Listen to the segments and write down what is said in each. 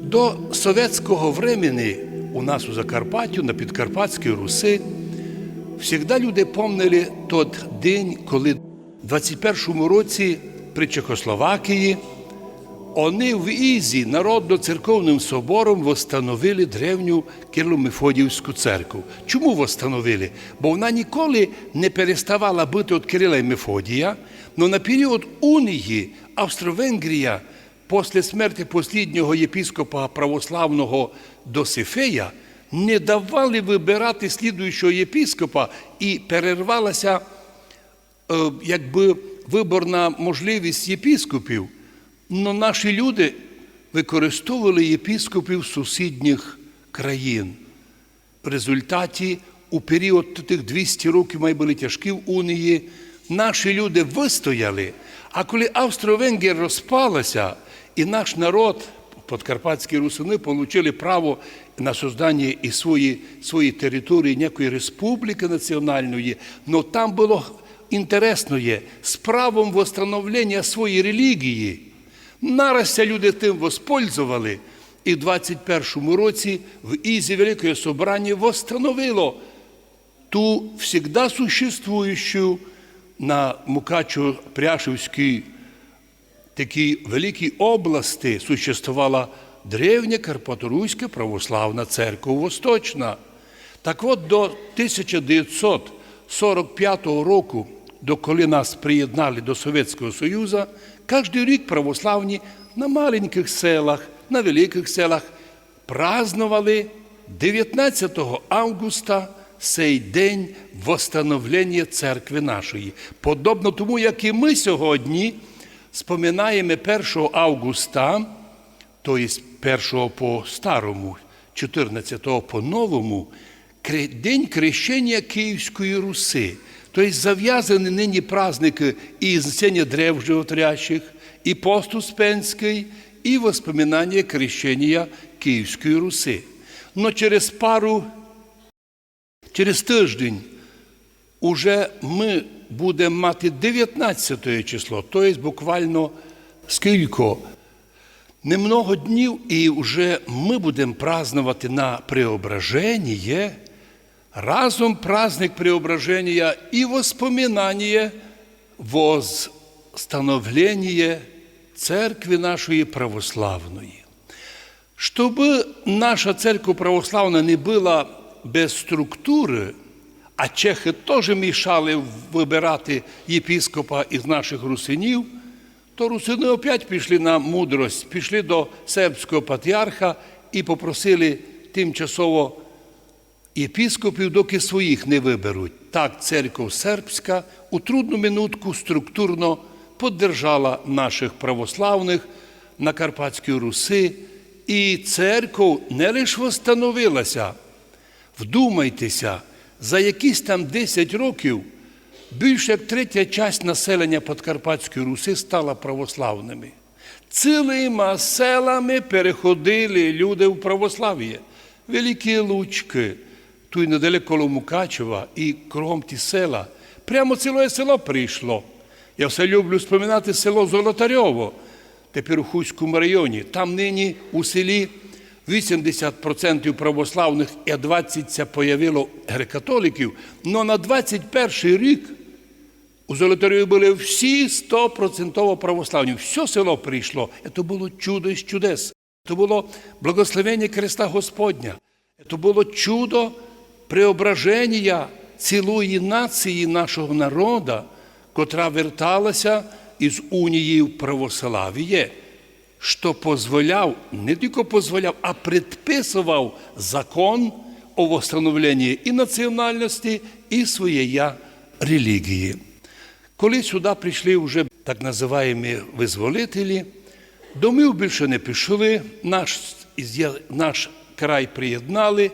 До совєтського времени у нас у Закарпаттю, на Підкарпатській Руси, завжди люди помнили той день, коли в 21-му році при Чехословакії вони в Ізі Народно-церковним собором восстановили древню Кирло-Мефодіївську церкву. Чому восстановили? Бо вона ніколи не переставала бути від Кирила і Мефодія, але на період унії Австро-Венгрія після смерті посліднього єпіскопа православного Досифея не давали вибирати слідуючого єпіскопа і перервалася е, якби виборна можливість єпіскопів. Но наші люди використовували єпіскопів сусідніх країн. В результаті у період тих 200 років май були тяжкі в Унії, наші люди вистояли. А коли Австро-Венгрія розпалася, і наш народ, подкарпатські русини, отримали право на создання і свої, свої території, ніякої республіки національної, але там було інтересно є, з правом восстановлення своєї релігії. Наразі люди тим воспользували, і в 21-му році в Ізі Великое Собрання восстановило ту всегда существующую на Мукачево-Пряшевській такій великій області существувала древня Карпаторуська православна церква Восточна. Так от до 1945 року, до коли нас приєднали до Совєтського Союзу, кожен рік православні на маленьких селах, на великих селах празднували 19 августа цей день восстановлення церкви нашої. Подобно тому, як і ми сьогодні споминаємо 1 августа, тобто 1 по старому, 14 по новому, День крещення Київської Руси. Тобто зав'язані нині праздники і знесення древ животрящих, і посту Спенський, і воспоминання крещення Київської Руси. Но через пару, через тиждень уже ми будемо мати 19 число, тобто буквально скільки? Немного днів, і вже ми будемо празднувати на преображення, разом праздник преображення і воспоминання возстановлення церкви нашої православної. Чтобы наша церковь православна не була без структури, а чехи теж мішали вибирати єпіскопа із наших русинів, то русини опять пішли на мудрость, пішли до сербського патріарха і попросили тимчасово єпіскопів, доки своїх не виберуть. Так церква сербська у трудну минутку структурно поддержала наших православних на Карпатській Руси, і церква не лише встановилася, вдумайтеся, за якісь там 10 років більше як третя часть населення Подкарпатської Руси стала православними. Цілими селами переходили люди в православ'я. Великі Лучки, тут недалеко Мукачева і кругом ті села. Прямо ціле село прийшло. Я все люблю споминати село Золотарьово, тепер у Хуському районі. Там нині у селі 80% православних і 20% це появило греко-католиків. Но на 21 рік у Золотарьові були всі 100% православні. Все село прийшло. Це було чудо із чудес. Це було благословення Христа Господня. Це було чудо преображення цілої нації нашого народу, котра верталася із унії в православ'я, що дозволяв, не тільки дозволяв, а предписував закон о восстановленні і національності, і своєї релігії. Коли сюди прийшли вже так називаємо визволителі, домів більше не пішли, наш, наш край приєднали.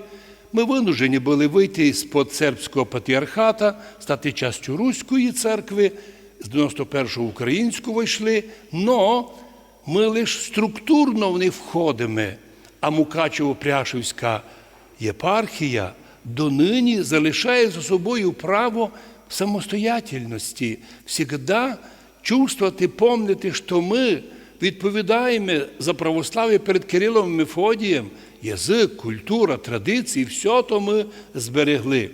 Ми винужені були вийти з-под сербського патріархата, стати частю Руської церкви, з 91-го в українську вийшли, но ми лише структурно в них входимо, а Мукачево-Пряшівська єпархія донині залишає за собою право самостоятельності, всегда чувствувати, помнити, що ми відповідаємо за православ'я перед Кирилом Мефодієм, язик, культура, традиції, все то ми зберегли.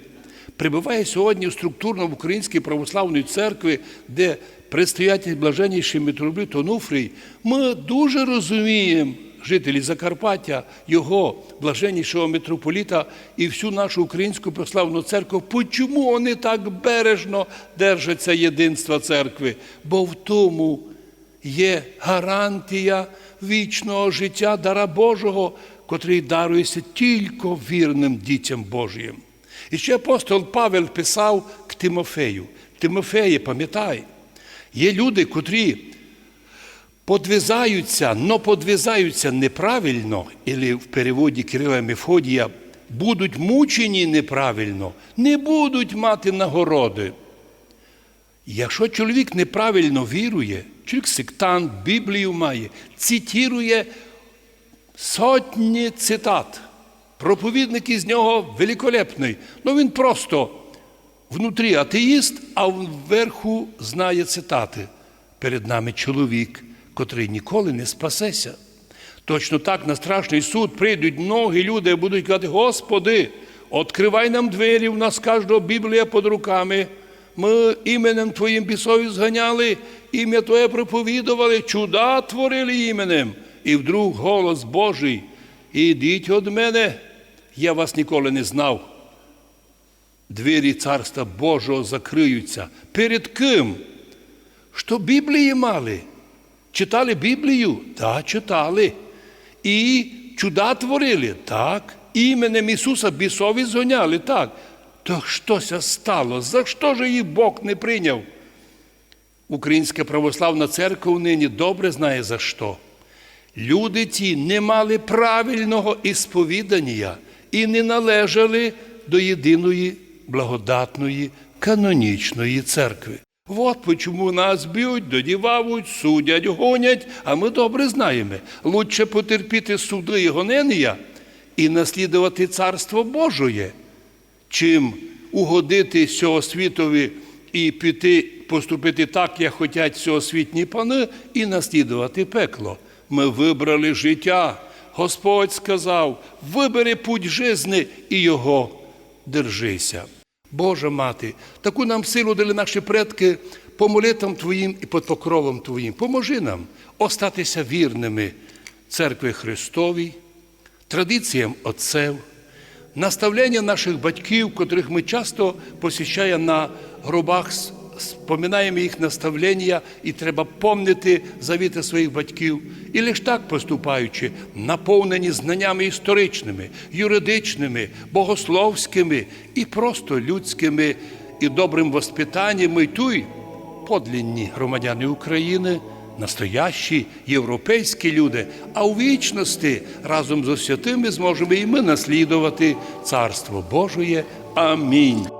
Прибуває сьогодні структурно в Українській православної церкві, де предстоятель блаженніший митрополит Онуфрій, ми дуже розуміємо, жителі Закарпаття, його блаженнішого митрополіта і всю нашу українську православну церкву, чому вони так бережно держаться єдинства церкви? Бо в тому є гарантія вічного життя дара Божого, котрий дарується тільки вірним дітям Божим. І ще апостол Павел писав к Тимофею. Тимофеє, пам'ятай, є люди, котрі подвизаються, но подвизаються неправильно, або в переводі Кирила Мефодія, будуть мучені неправильно, не будуть мати нагороди. Якщо чоловік неправильно вірує, чоловік сектант, Біблію має, цитірує сотні цитат. Проповідник із нього великолепний. Ну він просто внутрі атеїст, а вверху знає цитати. Перед нами чоловік, котрий ніколи не спасеся. Точно так на страшний суд прийдуть многі люди і будуть казати, Господи, відкривай нам двері, у нас кожного Біблія під руками. Ми іменем Твоїм бісові зганяли, ім'я Твоє проповідували, чуда творили іменем. І вдруг голос Божий, ідіть від мене, я вас ніколи не знав. Двері Царства Божого закриються. Перед ким? Що Біблії мали? Читали Біблію? Так, читали. І чуда творили? Так. Іменем Ісуса бісові згоняли? Так. То щося стало? За що ж їх Бог не прийняв? Українська православна церква нині добре знає за що. Люди ті не мали правильного ісповідання і не належали до єдиної благодатної канонічної церкви. От чому нас б'ють, додівають, судять, гонять, а ми добре знаємо. Лучше потерпіти суди і гонення і наслідувати Царство Божоє, чим угодити цього світові і піти, поступити так, як хочуть всеосвітні пани, і наслідувати пекло. Ми вибрали життя. Господь сказав: вибери путь жизни і його держися. Божа мати, таку нам силу дали наші предки по молитвам Твоїм і під покровом Твоїм. Поможи нам остатися вірними церкви Христовій, традиціям отців, наставлення наших батьків, котрих ми часто посіщаємо на гробах, споминаємо їх наставлення, і треба помнити завіти своїх батьків. І лише так поступаючи, наповнені знаннями історичними, юридичними, богословськими і просто людськими і добрим воспитанням, і туй подлінні громадяни України, настоящі європейські люди, а у вічності разом з святими зможемо і ми наслідувати Царство Божоє. Амінь.